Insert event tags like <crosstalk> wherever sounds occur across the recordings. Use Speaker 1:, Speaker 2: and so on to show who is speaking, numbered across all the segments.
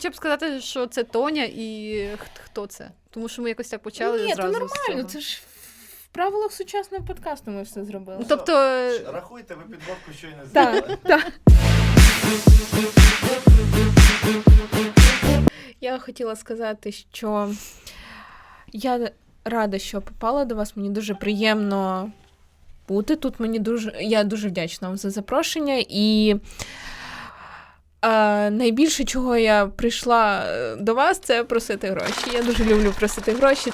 Speaker 1: хоча б сказати, що це Тоня і хто це. Тому що ми якось так почали
Speaker 2: Ні, це
Speaker 1: зразу. з
Speaker 2: нормально.
Speaker 1: цього.
Speaker 2: Це ж в правилах сучасного подкасту ми все зробили.
Speaker 1: Ну, Тобто,
Speaker 3: Рахуйте, ви підводку щойно
Speaker 2: Так,
Speaker 3: зробили.
Speaker 2: так. Я хотіла сказати, що я рада, що попала до вас. Мені дуже приємно бути тут. Мені дуже, я дуже вдячна вам за запрошення. І е, найбільше, чого я прийшла е, до вас, це просити гроші. Я дуже люблю просити гроші.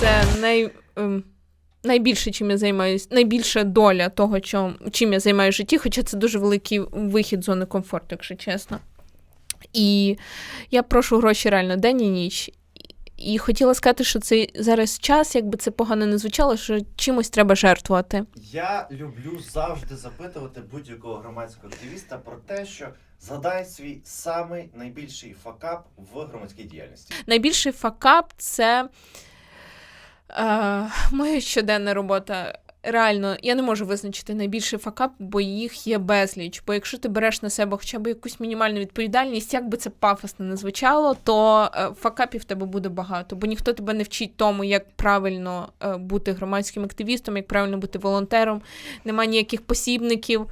Speaker 2: Це най, ем, найбільше, чим я займаюся, найбільша доля того, чим, я займаюся в житті, хоча це дуже великий вихід з зони комфорту, якщо чесно. І я прошу гроші реально день і ніч. І хотіла сказати, що це зараз час, якби це погано не звучало, що чимось треба жертвувати.
Speaker 3: Я люблю завжди запитувати будь-якого громадського активіста про те, що згадай свій самий найбільший факап в громадській діяльності.
Speaker 2: Найбільший факап це е, моя щоденна робота. Реально, я не можу визначити найбільший факап, бо їх є безліч. Бо якщо ти береш на себе хоча б якусь мінімальну відповідальність, як би це пафосно не звучало, то е, факапів тебе буде багато, бо ніхто тебе не вчить тому, як правильно е, бути громадським активістом, як правильно бути волонтером, нема ніяких посібників.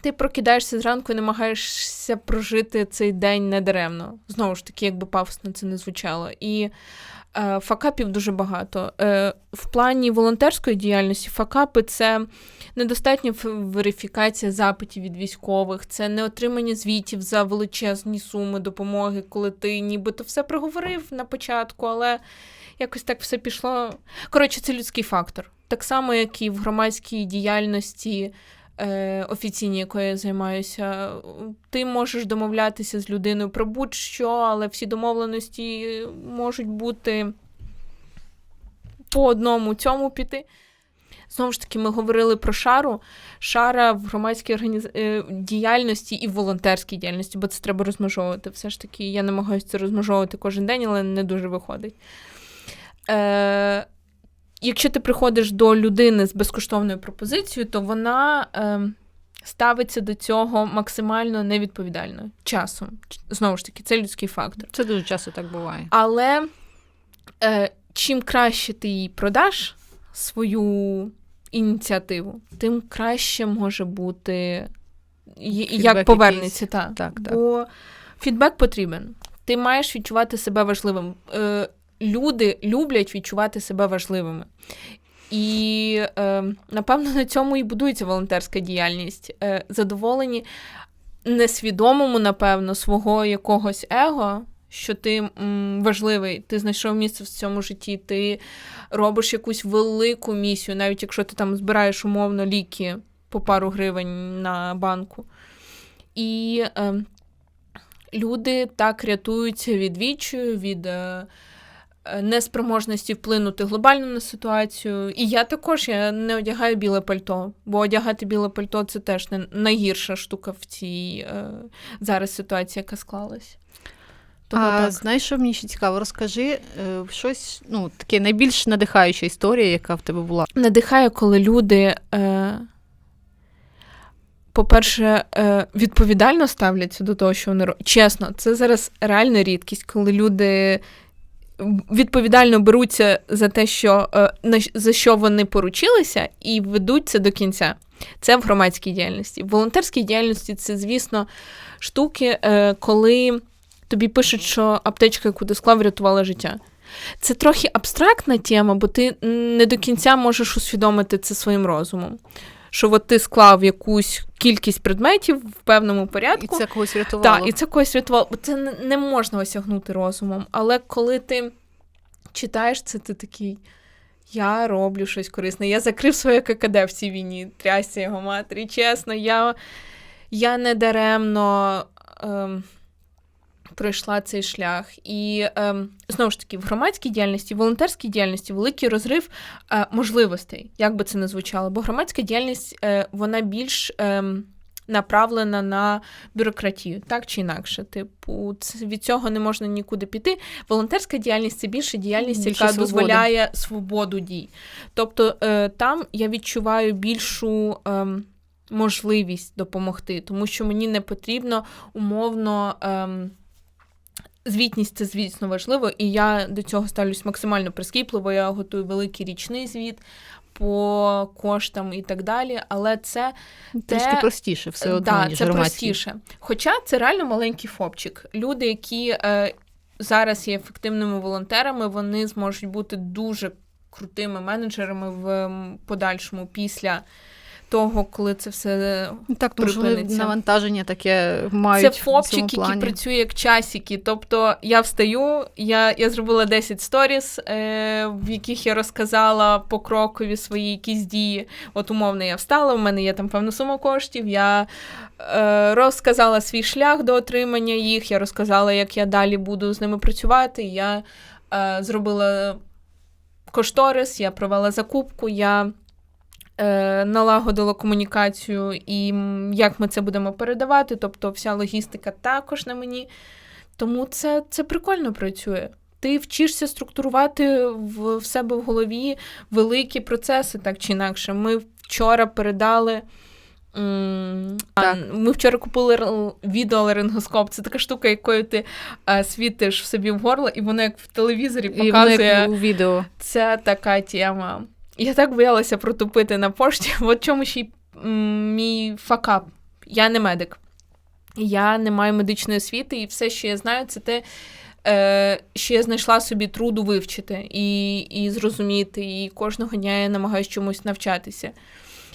Speaker 2: Ти прокидаєшся зранку і намагаєшся прожити цей день недаремно. Знову ж таки, якби пафосно це не звучало. І факапів дуже багато. Е, в плані волонтерської діяльності факапи це недостатня верифікація запитів від військових, це не отримання звітів за величезні суми допомоги, коли ти нібито все проговорив на початку, але якось так все пішло. Коротше, це людський фактор. Так само, як і в громадській діяльності е, офіційній, якою я займаюся, ти можеш домовлятися з людиною про будь-що, але всі домовленості можуть бути по одному цьому піти. Знову ж таки, ми говорили про шару. Шара в громадській організ... е, діяльності і в волонтерській діяльності, бо це треба розмежовувати. Все ж таки, я намагаюся це розмежовувати кожен день, але не дуже виходить. Е, якщо ти приходиш до людини з безкоштовною пропозицією, то вона е, ставиться до цього максимально невідповідально часом. Знову ж таки, це людський фактор.
Speaker 1: це дуже часто так буває.
Speaker 2: Але е, чим краще ти їй продаш свою ініціативу, тим краще може бути
Speaker 1: Фідбек
Speaker 2: як повернеться. Та.
Speaker 1: Так, так.
Speaker 2: Бо фідбек потрібен. Ти маєш відчувати себе важливим. Е, люди люблять відчувати себе важливими. І е, напевно на цьому і будується волонтерська діяльність. Е, задоволені несвідомому, напевно, свого якогось его, що ти м, важливий, ти знайшов місце в цьому житті, ти робиш якусь велику місію, навіть якщо ти там збираєш умовно ліки по пару гривень на банку. І е, люди так рятуються від відчаю, від. Е, Неспроможності вплинути глобально на ситуацію. І я також я не одягаю біле пальто, бо одягати біле пальто це теж не найгірша штука в цій е, зараз ситуації, яка склалась. Тому
Speaker 1: а
Speaker 2: так.
Speaker 1: знаєш, що мені ще цікаво? Розкажи е, щось, ну, таке найбільш надихаюча історія, яка в тебе була.
Speaker 2: надихає, коли люди, е, по-перше, е, відповідально ставляться до того, що вони роблять. Чесно, це зараз реальна рідкість, коли люди відповідально беруться за те, що, е, за що вони поручилися, і ведуть це до кінця. Це в громадській діяльності. В волонтерській діяльності це, звісно, штуки, е, коли тобі пишуть, що аптечка, яку ти склав, врятувала життя. Це трохи абстрактна тема, бо ти не до кінця можеш усвідомити це своїм розумом. Що от ти склав якусь кількість предметів в певному
Speaker 1: І
Speaker 2: порядку.
Speaker 1: це когось врятувало.
Speaker 2: Так, і це когось рятувало. Це не, не можна осягнути розумом. Але коли ти читаєш це, ти такий. Я роблю щось корисне. Я закрив своє ККД в цій війні, трясся його матері. Чесно, я, я не даремно ем, пройшла цей шлях. І ем, знову ж таки, в громадській діяльності, в волонтерській діяльності великий розрив е, можливостей, як би це не звучало. Бо громадська діяльність е, вона більш ем, направлена на бюрократію, так чи інакше. Типу, від цього не можна нікуди піти. Волонтерська діяльність це більше діяльність,
Speaker 1: Більше
Speaker 2: яка
Speaker 1: свободи.
Speaker 2: дозволяє свободу дій. Тобто е, там я відчуваю більшу. ем, Можливість допомогти, тому що мені не потрібно умовно ем, звітність це, звісно, важливо, і я до цього ставлюсь максимально прискіпливо. Я готую великий річний звіт по коштам і так далі. Але це
Speaker 1: Трішки
Speaker 2: Те-
Speaker 1: простіше все одно,
Speaker 2: да,
Speaker 1: ніж
Speaker 2: це
Speaker 1: громадський.
Speaker 2: простіше. Хоча це реально маленький фопчик. Люди, які е, зараз є ефективними волонтерами, вони зможуть бути дуже крутими менеджерами в подальшому після того, коли це все
Speaker 1: Так, тому що навантаження таке мають
Speaker 2: це фопчик, який працює як часики. Тобто я встаю, я, я зробила 10 сторіс, е, в яких я розказала по крокові свої якісь дії. От умовно, я встала, в мене є там певна сума коштів. Я е, розказала свій шлях до отримання їх, я розказала, як я далі буду з ними працювати. Я е, зробила кошторис, я провела закупку, я е, налагодила комунікацію і як ми це будемо передавати. Тобто вся логістика також на мені. Тому це, це прикольно працює. Ти вчишся структурувати в, в себе в голові великі процеси, так чи інакше. Ми вчора передали.
Speaker 1: Так.
Speaker 2: Ми вчора купили відеоларингоскоп. Це така штука, якою ти а, світиш в собі в горло, і воно як в телевізорі
Speaker 1: І воно
Speaker 2: показує.
Speaker 1: як у відео.
Speaker 2: Це така тема. Я так боялася протупити на пошті. <laughs> От чому ще й мій факап. Я не медик. Я не маю медичної освіти, і все, що я знаю, це те, е, що я знайшла собі труду вивчити і, і зрозуміти. І кожного дня я намагаюся чомусь навчатися.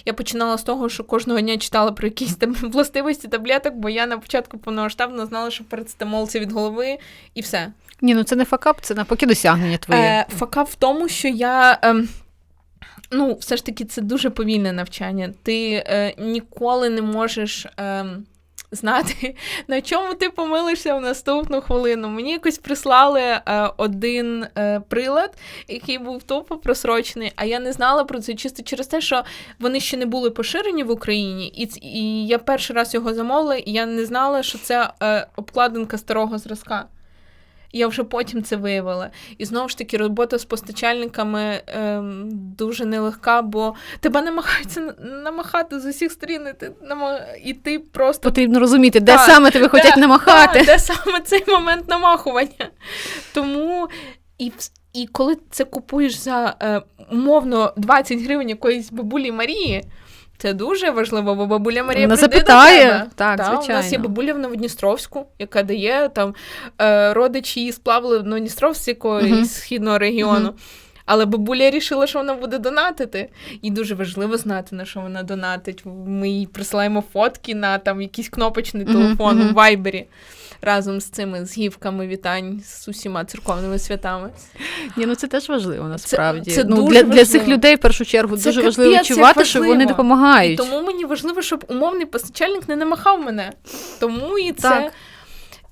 Speaker 2: Я починала з того, що кожного дня читала про якісь там <laughs> властивості таблеток, бо я на початку повномасштабно знала, що парацетамол це від голови, і все.
Speaker 1: Ні, ну це не факап, це навпаки досягнення твоє.
Speaker 2: Е, факап в тому, що я. Ем, ну, все ж таки, це дуже повільне навчання. Ти е, ніколи не можеш. Ем, Знати, <laughs> на чому ти помилишся в наступну хвилину. Мені якось прислали е, один е, прилад, який був тупо просрочений, а я не знала про це чисто через те, що вони ще не були поширені в Україні, і, і я перший раз його замовила, і я не знала, що це е, обкладинка старого зразка. Я вже потім це виявила. І знову ж таки, робота з постачальниками ем, дуже нелегка, бо тебе намагаються намахати з усіх сторін, і ти, і ти просто
Speaker 1: Потрібно розуміти, де
Speaker 2: Так,
Speaker 1: саме тебе хочуть намахати.
Speaker 2: да, де саме цей момент намахування. Тому і, і коли це купуєш за е, умовно 20 гривень якоїсь бабулі Марії. Це дуже важливо, бо бабуля Марія
Speaker 1: Вона
Speaker 2: прийде
Speaker 1: запитає.
Speaker 2: до тебе.
Speaker 1: Так,
Speaker 2: Та, У нас є бабуля в Новодністровську, яка дає там е, родичі її сплавили в Новодністровську з якогось
Speaker 1: Мгм.
Speaker 2: східного регіону.
Speaker 1: Мгм.
Speaker 2: Але бабуля вирішила, що вона буде донатити. І дуже важливо знати, на що вона донатить. Ми їй присилаємо фотки на там якийсь кнопочний телефон
Speaker 1: мгм.
Speaker 2: у Вайбері разом з цими з гівками вітань з усіма церковними святами.
Speaker 1: Ні, ну це теж важливо насправді.
Speaker 2: це
Speaker 1: ну,
Speaker 2: дуже
Speaker 1: для, для цих людей в першу чергу
Speaker 2: Це
Speaker 1: дуже важливо відчувати, що вони допомагають.
Speaker 2: І тому мені важливо, щоб умовний постачальник не намахав мене. Тому і це.
Speaker 1: Так.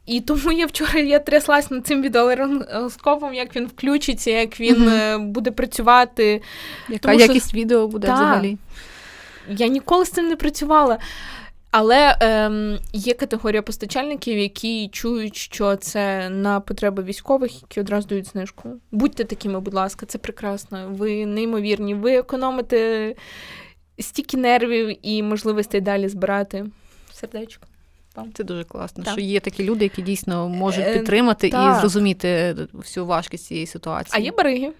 Speaker 2: І тому я вчора я тряслась над цим відеоскопом, як він включиться, як він е, буде працювати.
Speaker 1: Яка
Speaker 2: тому що-
Speaker 1: відео буде
Speaker 2: Так.
Speaker 1: взагалі?
Speaker 2: Я ніколи з цим не працювала. Але ем, є категорія постачальників, які чують, що це на потреби військових, які одразу дають знижку. Будьте такими, будь ласка, це прекрасно. Ви неймовірні. Ви економите стільки нервів і можливостей далі збирати сердечко.
Speaker 1: Це дуже класно,
Speaker 2: Так.
Speaker 1: що є такі люди, які дійсно можуть
Speaker 2: Е,
Speaker 1: підтримати
Speaker 2: так.
Speaker 1: і зрозуміти всю важкість цієї ситуації.
Speaker 2: А є бариги.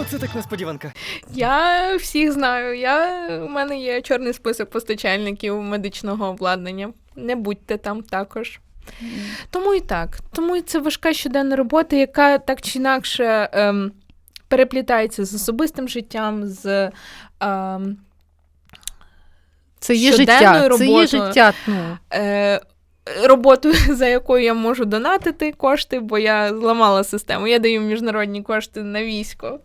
Speaker 4: Оце так несподіванка.
Speaker 2: Я всіх знаю. Я, у мене є чорний список постачальників медичного обладнання. Не будьте там також. Тому і так. Тому і це важка щоденна робота, яка так чи інакше ем, переплітається з особистим життям, з. Ем,
Speaker 1: це є життя. Це є
Speaker 2: роботою.
Speaker 1: життя. Ну,
Speaker 2: е, роботою, <laughs> за якою я можу донатити кошти, бо я зламала систему. Я даю міжнародні кошти на військо.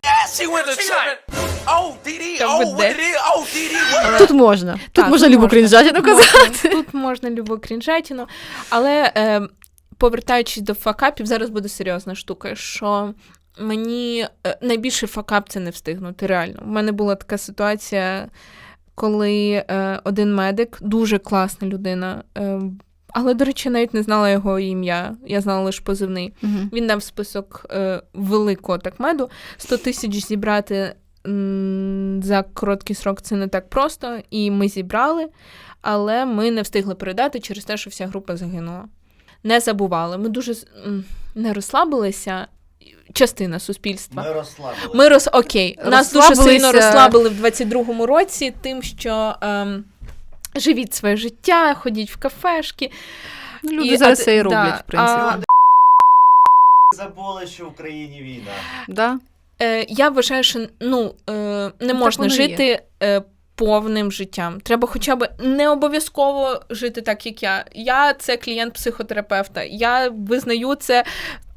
Speaker 1: Тут можна. Тут можна любу крінжатіну казати.
Speaker 2: Тут можна любу крінжатіну. Але е, повертаючись до факапів, зараз буде серйозна штука, що мені е, найбільший факап це не встигнути. Реально. У мене була така ситуація. Коли е, один медик, дуже класна людина. Е, але, до речі, навіть не знала його ім'я, я знала лише позивний.
Speaker 1: Мгм.
Speaker 2: Він дав список е, великого такмеду. 100 тисяч зібрати м, за короткий срок це не так просто, і ми зібрали, але ми не встигли передати через те, що вся група загинула. Не забували. Ми дуже м, не розслабилися. Частина суспільства.
Speaker 3: Ми розслабилися.
Speaker 2: Ми роз окей. Нас дуже сильно розслабили в 22-му році, тим, що ем, живіть своє життя, ходіть в кафешки.
Speaker 1: Ну, Люди
Speaker 2: І-
Speaker 1: зараз це і
Speaker 2: да,
Speaker 1: роблять, в принципі.
Speaker 2: а-
Speaker 3: Забули, що в Україні війна.
Speaker 1: Да?
Speaker 2: Е, я вважаю, що ну, е, не можна
Speaker 1: воно є.
Speaker 2: жити е, повним життям. Треба хоча б не обов'язково жити так, як я. Я це клієнт психотерапевта. Я визнаю це.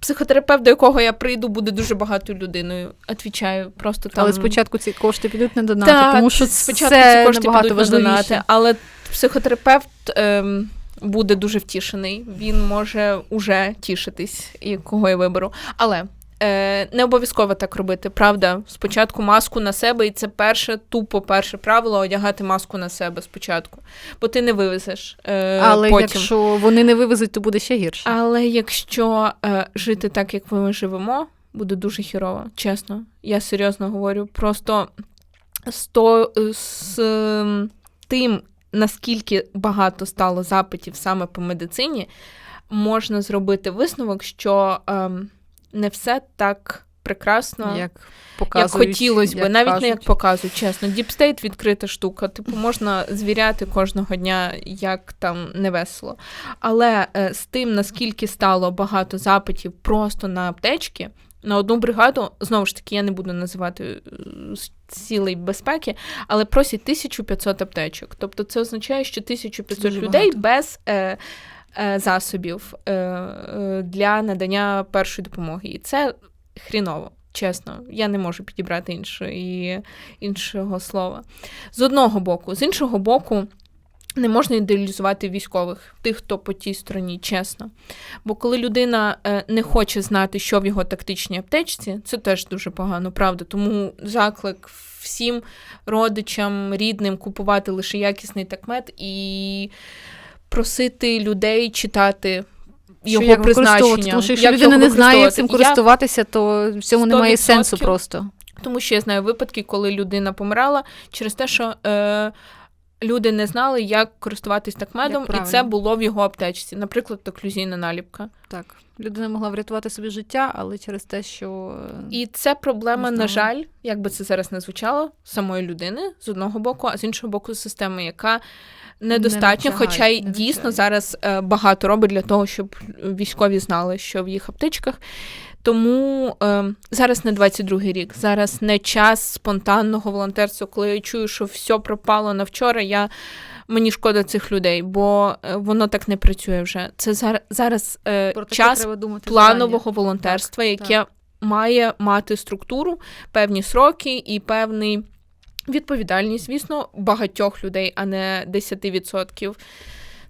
Speaker 2: Психотерапевт, до якого я прийду, буде дуже багатою людиною. Отвічаю, просто там.
Speaker 1: Але спочатку ці кошти підуть на донати,
Speaker 2: Так,
Speaker 1: тому що
Speaker 2: спочатку
Speaker 1: це
Speaker 2: ці кошти підуть на донати, але психотерапевт ем, буде дуже втішений. Він може уже тішитись, і кого я виберу. Але е, не обов'язково так робити. Правда, спочатку маску на себе, і це перше, тупо перше правило одягати маску на себе спочатку, бо ти не вивезеш е,
Speaker 1: Але
Speaker 2: потім.
Speaker 1: якщо вони не вивезуть, то буде ще гірше.
Speaker 2: Але якщо е, жити так, як ми живемо, буде дуже хірово, чесно. Я серйозно говорю. Просто з, то, з ем, тим, наскільки багато стало запитів саме по медицині, можна зробити висновок, що ем, не все так прекрасно.
Speaker 1: як
Speaker 2: Як
Speaker 1: показують,
Speaker 2: хотілося б,
Speaker 1: як
Speaker 2: навіть не як показують, чесно. Діпстейт відкрита штука. Типу, можна звіряти кожного дня, як там не весело. Але е, з тим, наскільки стало багато запитів просто на аптечки, на одну бригаду, знову ж таки, я не буду називати е, цілей безпеки, але просять 1500 аптечок. Тобто це означає, що 1500
Speaker 1: Дуже
Speaker 2: людей
Speaker 1: багато.
Speaker 2: без. Е, Засобів е, е, для надання першої допомоги. І це хріново, чесно. Я не можу підібрати іншої, іншого слова. З одного боку, з іншого боку, не можна ідеалізувати військових, тих, хто по тій стороні, чесно. Бо коли людина е, не хоче знати, що в його тактичній аптечці, це теж дуже погано, правда. Тому заклик всім родичам, рідним купувати лише якісний такмет і просити людей читати.
Speaker 1: Що
Speaker 2: Його
Speaker 1: як
Speaker 2: призначення,
Speaker 1: тому що якщо
Speaker 2: як
Speaker 1: людина не знає, як цим.
Speaker 2: Я-
Speaker 1: користуватися, то в цьому немає сенсу просто.
Speaker 2: тому що я знаю випадки, коли людина помирала через те, що е, люди не знали, як користуватись такмедом, і це було в його аптечці. Наприклад, оклюзійна наліпка.
Speaker 1: Так, людина могла врятувати собі життя, але через те, що е,
Speaker 2: І це проблема, на жаль, як би це зараз не звучало, самої людини з одного боку, а з іншого боку, системи, яка недостатньо,
Speaker 1: навчають,
Speaker 2: хоча й
Speaker 1: не
Speaker 2: дійсно
Speaker 1: навчають.
Speaker 2: зараз е, багато робить для того, щоб військові знали, що в їх аптечках. Тому е, зараз не 22-й рік, зараз не час спонтанного волонтерства, коли я чую, що все пропало на вчора. Я мені шкода цих людей, бо е, воно так не працює вже. Це зараз, зараз е, час
Speaker 1: думати
Speaker 2: планового волонтерства,
Speaker 1: Так,
Speaker 2: яке має мати структуру, певні сроки і певний відповідальність, звісно, багатьох людей, а не 10%,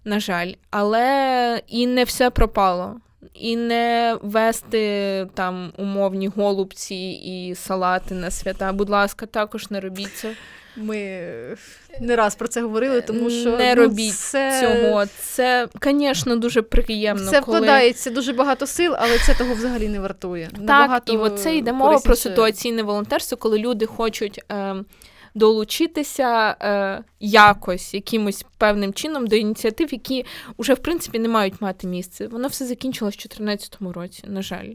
Speaker 2: на жаль. Але і не все пропало. І не вести там умовні голубці і салати на свята. Будь ласка, також не робіть це.
Speaker 1: Ми е, не раз про це говорили, тому що
Speaker 2: не
Speaker 1: ну,
Speaker 2: робіть
Speaker 1: це...
Speaker 2: цього. Це, звісно, дуже приємно.
Speaker 1: Це
Speaker 2: коли...
Speaker 1: вкладається дуже багато сил, але це того взагалі не вартує.
Speaker 2: Так,
Speaker 1: Набагато
Speaker 2: і оце йде мова про ситуаційне волонтерство, коли люди хочуть е, долучитися е, якось, якимось певним чином до ініціатив, які вже в принципі не мають мати місце. Воно все закінчилось в 2014 році, на жаль.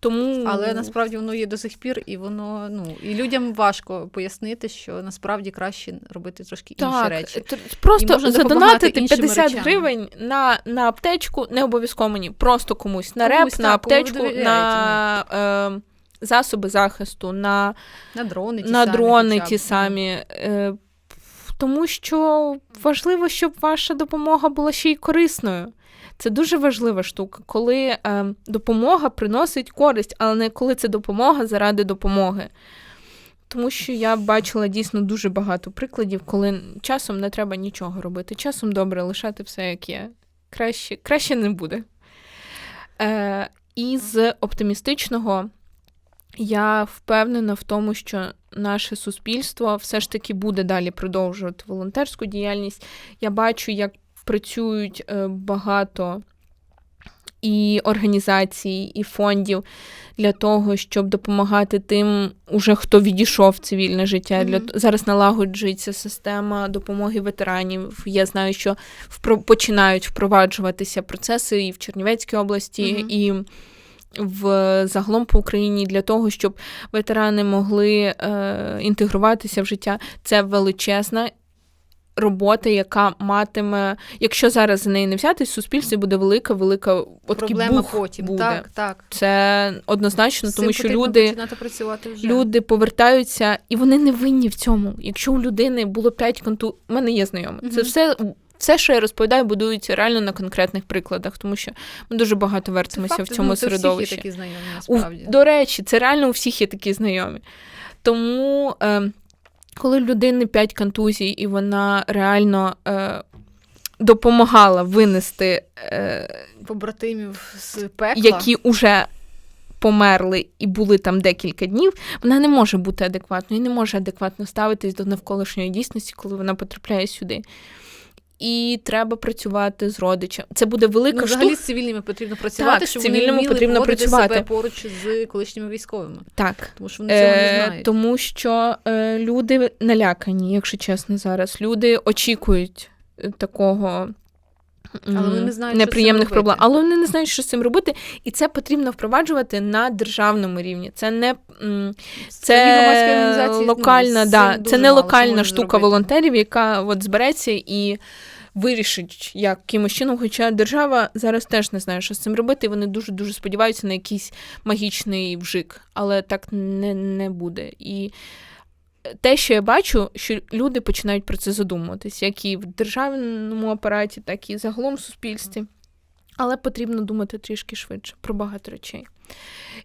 Speaker 2: Тому
Speaker 1: Але насправді воно є до сих пір, і воно ну і людям важко пояснити, що насправді краще робити трошки інші
Speaker 2: так,
Speaker 1: речі.
Speaker 2: просто задонатити 50
Speaker 1: речами.
Speaker 2: гривень на, на аптечку, не обов'язково мені, просто комусь на
Speaker 1: Комусь,
Speaker 2: реп, на
Speaker 1: так, ви
Speaker 2: аптечку, на е, засоби захисту, на
Speaker 1: На дрони ті
Speaker 2: на
Speaker 1: самі
Speaker 2: дрони ті самі. Е, тому що важливо, щоб ваша допомога була ще й корисною. Це дуже важлива штука, коли е, допомога приносить користь, але не коли це допомога заради допомоги. Тому що я бачила дійсно дуже багато прикладів, коли часом не треба нічого робити. Часом добре лишати все, як є. Краще, краще не буде. Е, і з оптимістичного Я впевнена в тому, що наше суспільство все ж таки буде далі продовжувати волонтерську діяльність. Я бачу, як працюють е, багато і організацій, і фондів для того, щоб допомагати тим, уже хто відійшов в цивільне життя. Для
Speaker 1: Мгм.
Speaker 2: т- зараз налагоджується система допомоги ветеранів. Я знаю, що впро- починають впроваджуватися процеси і в Чернівецькій області,
Speaker 1: Мгм.
Speaker 2: і в загалом по Україні для того, щоб ветерани могли е, інтегруватися в життя. Це величезна. Робота, яка матиме, якщо зараз за неї не взятись, в суспільстві буде велика, велика от
Speaker 1: Проблема
Speaker 2: бух
Speaker 1: потім.
Speaker 2: буде.
Speaker 1: Так, так.
Speaker 2: Це однозначно, тому що люди,
Speaker 1: працювати вже.
Speaker 2: люди повертаються, і вони не винні в цьому. Якщо у людини було 5 конту... У мене є знайомі. Це все, все, що я розповідаю, будується реально на конкретних прикладах, тому що ми дуже багато вертимося в цьому
Speaker 1: ну, це всіх. Є такі знайомі,
Speaker 2: У, до речі, це реально у всіх є такі знайомі. Тому, е, коли людини 5 контузій, і вона реально е, допомагала винести, е,
Speaker 1: Побратимів з пекла.
Speaker 2: які вже померли і були там декілька днів, вона не може бути адекватною і не може адекватно ставитись до навколишньої дійсності, коли вона потрапляє сюди. І треба працювати з родичем. Це буде велика
Speaker 1: Ну, взагалі
Speaker 2: штука.
Speaker 1: з цивільними потрібно працювати,
Speaker 2: Так, з
Speaker 1: щоб
Speaker 2: цивільними
Speaker 1: вони
Speaker 2: потрібно працювати.
Speaker 1: себе поруч з колишніми військовими.
Speaker 2: Так.
Speaker 1: Тому що вони цього не
Speaker 2: Е,
Speaker 1: знають.
Speaker 2: тому що е, люди налякані, якщо чесно, зараз. Люди очікують е, такого.
Speaker 1: Але вони не знають,
Speaker 2: неприємних проблем. Але вони не знають, що з цим робити, і це потрібно впроваджувати на державному рівні. Це не це
Speaker 1: ну,
Speaker 2: локальна, да, це не локальна штука
Speaker 1: зробити.
Speaker 2: волонтерів, яка от збереться і вирішить якимось чином. Хоча держава зараз теж не знає, що з цим робити, і вони дуже дуже сподіваються на якийсь магічний вжик, але так не, не буде. І те, що я бачу, що люди починають про це задумуватись, як і в державному апараті, так і загалом в суспільстві. Але потрібно думати трішки швидше про багато речей.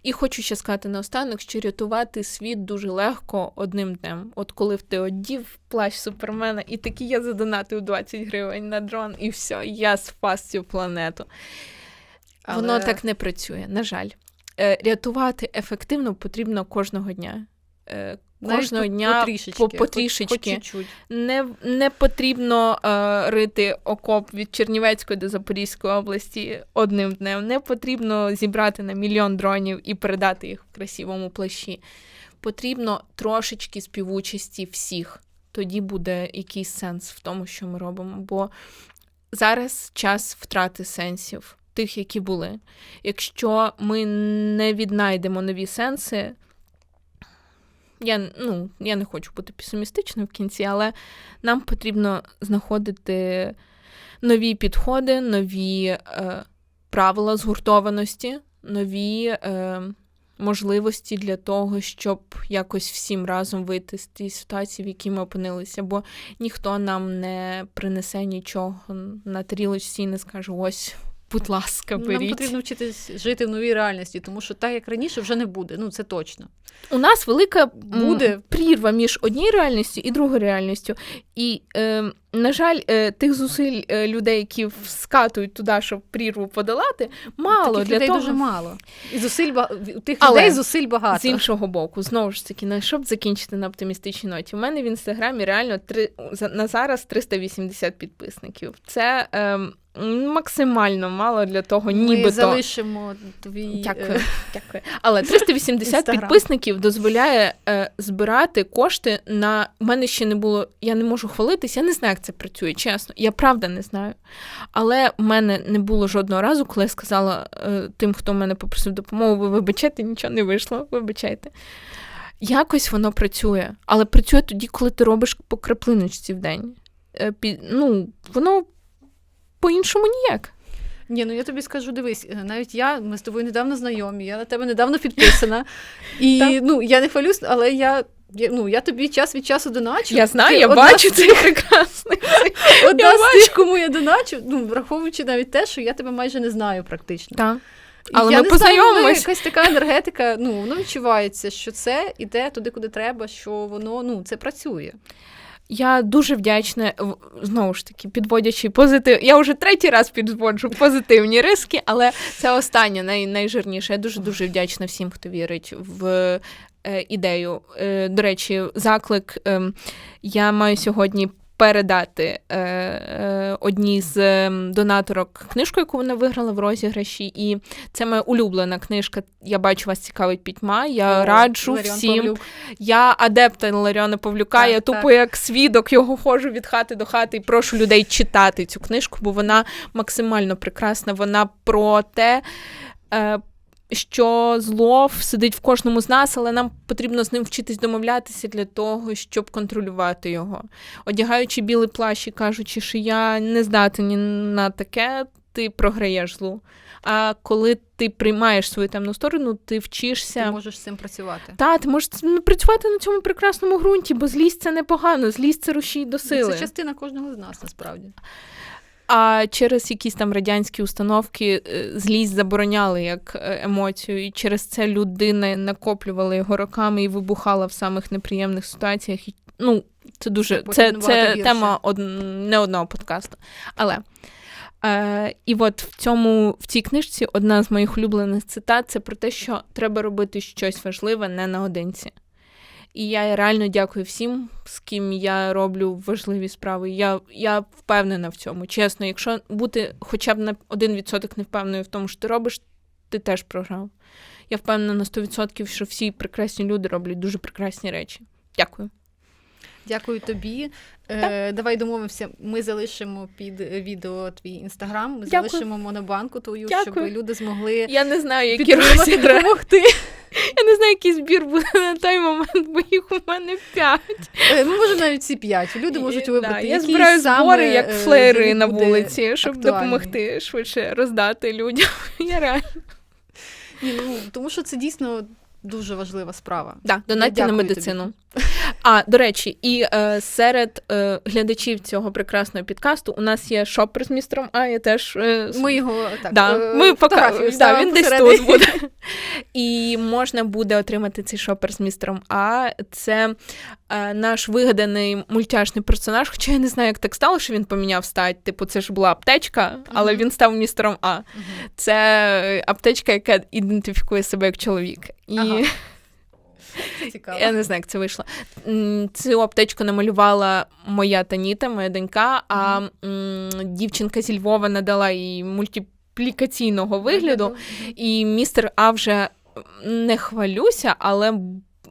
Speaker 2: І хочу ще сказати наостанок, що рятувати світ дуже легко одним днем. От коли ти одів плащ супермена, і такий я задонатив 20 гривень на дрон, і все, я спас цю планету. Воно так не працює, на жаль. Е, рятувати ефективно потрібно кожного дня.
Speaker 1: Навіть
Speaker 2: кожного дня
Speaker 1: потрішечки,
Speaker 2: по,
Speaker 1: хоч-
Speaker 2: потрішечки.
Speaker 1: Хоч чуть-чуть.
Speaker 2: Не, не потрібно е, рити окоп від Чернівецької до Запорізької області одним днем. Не потрібно зібрати на мільйон дронів і передати їх в красивому плащі. Потрібно трошечки співучасті всіх. Тоді буде якийсь сенс в тому, що ми робимо. Бо зараз час втрати сенсів, тих, які були. Якщо ми не віднайдемо нові сенси, я, ну, я не хочу бути песимістичною в кінці, але нам потрібно знаходити нові підходи, нові е, правила згуртованості, нові е, можливості для того, щоб якось всім разом вийти з тієї ситуації, в якій ми опинилися. Бо ніхто нам не принесе нічого на тарілочці і не скаже: ось, будь ласка,
Speaker 1: Ну,
Speaker 2: беріть.
Speaker 1: Нам потрібно вчитись жити в новій реальності, тому що так, як раніше, вже не буде. Ну, це точно.
Speaker 2: У нас велика
Speaker 1: Буде.
Speaker 2: прірва між однією реальністю і другою реальністю. І, е, на жаль, е, тих зусиль е, людей, які скатують туди, щоб прірву подолати, мало
Speaker 1: Таких
Speaker 2: для
Speaker 1: людей
Speaker 2: того.
Speaker 1: дуже мало. І зусиль ба... тих
Speaker 2: Але
Speaker 1: людей зусиль багато.
Speaker 2: З іншого боку, знову ж таки, на щоб закінчити на оптимістичній ноті, у мене в інстаграмі реально три на зараз 380 підписників. Це ем, максимально мало для того,
Speaker 1: Ми залишимо твій.
Speaker 2: Дякую,
Speaker 1: е,
Speaker 2: дякую. <laughs> Але 380
Speaker 1: Інстаграм.
Speaker 2: підписників дозволяє е, збирати кошти на. У мене ще не було. Я не можу хвалитись, я не знаю, як це працює, чесно. Я правда не знаю. Але в мене не було жодного разу, коли я сказала е, тим, хто мене попросив допомогу, ви вибачайте, нічого не вийшло, вибачайте. Якось воно працює, але працює тоді, коли ти робиш по краплиночці в день. Е, пі- ну, воно по-іншому ніяк.
Speaker 1: Ні, ну я тобі скажу, дивись, е, навіть я, ми з тобою недавно знайомі, я на тебе недавно підписана. І ну, я не хвалюсь, але я. я- Ну, я тобі час від часу доначу.
Speaker 2: Я знаю, я
Speaker 1: одна
Speaker 2: бачу
Speaker 1: з
Speaker 2: цей прекрасний. <laughs>
Speaker 1: Одна з тих, кому я доначу, ну, враховуючи навіть те, що я тебе майже не знаю практично.
Speaker 2: Так. Але
Speaker 1: я
Speaker 2: ми
Speaker 1: не знаю, якась така енергетика, ну, воно відчувається, що це іде туди, куди треба, що воно ну, це працює.
Speaker 2: Я дуже вдячна, знову ж таки, підводячи позитив. Я вже третій раз підводжу позитивні риски, але це останнє, най, найжирніше. Я дуже дуже вдячна всім, хто вірить в е, ідею. Е, до речі, заклик ем, я маю сьогодні. Передати е, е, одній з ем, донаторок книжку, яку вона виграла в розіграші, і це моя улюблена книжка. Я бачу, вас цікавить пітьма. Я
Speaker 1: О,
Speaker 2: раджу
Speaker 1: Ларіон
Speaker 2: всім.
Speaker 1: Павлюк.
Speaker 2: Я адепта Ларіона Павлюка,
Speaker 1: Так,
Speaker 2: я
Speaker 1: так.
Speaker 2: тупо як свідок його ходжу від хати до хати і прошу людей читати цю книжку, бо вона максимально прекрасна. Вона про те, е, що зло сидить в кожному з нас, але нам потрібно з ним вчитись домовлятися для того, щоб контролювати його. Одягаючи білий плащ і кажучи, що я не здатний на таке, ти програєш злу. А коли ти приймаєш свою темну сторону, ти вчишся.
Speaker 1: Ти можеш з цим працювати.
Speaker 2: Та, ти можеш працювати на цьому прекрасному ґрунті, бо злість це непогано, злість це рушій до сили.
Speaker 1: Це частина кожного з нас, насправді.
Speaker 2: А через якісь там радянські установки е, злість забороняли як е, емоцію, і через це людина накоплювала його роками і вибухала в самих неприємних ситуаціях. Ну, це дуже це, це тема од, не одного подкасту. Але е, і от в цьому в цій книжці одна з моїх улюблених цитат це про те, що треба робити щось важливе не наодинці. І я реально дякую всім, з ким я роблю важливі справи. Я, я впевнена в цьому. Чесно, якщо бути хоча б на 1% не впевненою в тому, що ти робиш, ти теж програв. Я впевнена на 100%, що всі прекрасні люди роблять дуже прекрасні речі. Дякую.
Speaker 1: Дякую тобі. Е, давай домовимося. Ми залишимо під відео твій інстаграм. Ми
Speaker 2: Дякую.
Speaker 1: залишимо монобанку твою,
Speaker 2: Дякую.
Speaker 1: щоб люди змогли
Speaker 2: Я не знаю, які
Speaker 1: підтримати, допомогти. <laughs>
Speaker 2: Я не знаю, який збір буде на той момент, бо їх у мене п'ять.
Speaker 1: Е, Ми можемо навіть всі п'ять. Люди можуть
Speaker 2: І,
Speaker 1: вибрати.
Speaker 2: да, я
Speaker 1: який
Speaker 2: збираю
Speaker 1: саме,
Speaker 2: збори як
Speaker 1: е,
Speaker 2: флеєри на
Speaker 1: буде
Speaker 2: вулиці, щоб
Speaker 1: актуальний.
Speaker 2: допомогти швидше роздати людям. <laughs> Я реально.
Speaker 1: Ні, ну, тому що це дійсно дуже важлива справа.
Speaker 2: Да, донатьте на
Speaker 1: дякую
Speaker 2: медицину. <laughs> А, до речі, і е, серед е, глядачів цього прекрасного підкасту у нас є шопер з містером А, я теж. Е,
Speaker 1: Ми його так,
Speaker 2: да,
Speaker 1: е,
Speaker 2: ми
Speaker 1: фотографію
Speaker 2: пока, да, він десь тут буде. <laughs> І можна буде отримати цей шопер з містером А. Це е, наш вигаданий мультяшний персонаж. Хоча я не знаю, як так стало, що він поміняв стать. Типу, це ж була аптечка, але
Speaker 1: Мгм.
Speaker 2: він став містером А.
Speaker 1: Мгм.
Speaker 2: Це аптечка, яка ідентифікує себе як чоловік. І
Speaker 1: Ага. Цікаво.
Speaker 2: я не знаю, як це вийшло. Цю аптечку намалювала моя Таніта, моя донька, а дівчинка зі Львова надала їй мультиплікаційного вигляду. І містер А вже не хвалюся, але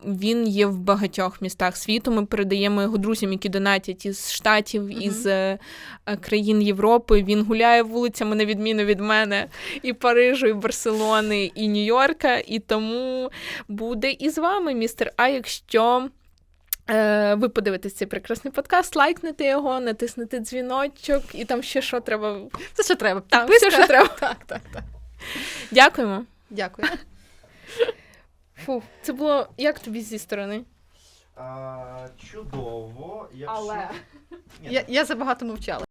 Speaker 2: він є в багатьох містах світу. Ми передаємо його друзям, які донатять із штатів,
Speaker 1: Мгм.
Speaker 2: із е, е, країн Європи. Він гуляє вулицями, на відміну від мене, і Парижу, і Барселони, і Нью-Йорка. І тому буде і з вами, містер А, якщо. е, Ви подивитесь цей прекрасний подкаст, лайкнете його, натиснете дзвіночок, і там ще що треба.
Speaker 1: Це що треба.
Speaker 2: Так, все, що треба.
Speaker 1: Так, так, так.
Speaker 2: Дякуємо.
Speaker 1: Дякую.
Speaker 2: Фу, це було як тобі зі сторони?
Speaker 3: А, чудово, якщо... Ні,
Speaker 1: Я, я забагато мовчала.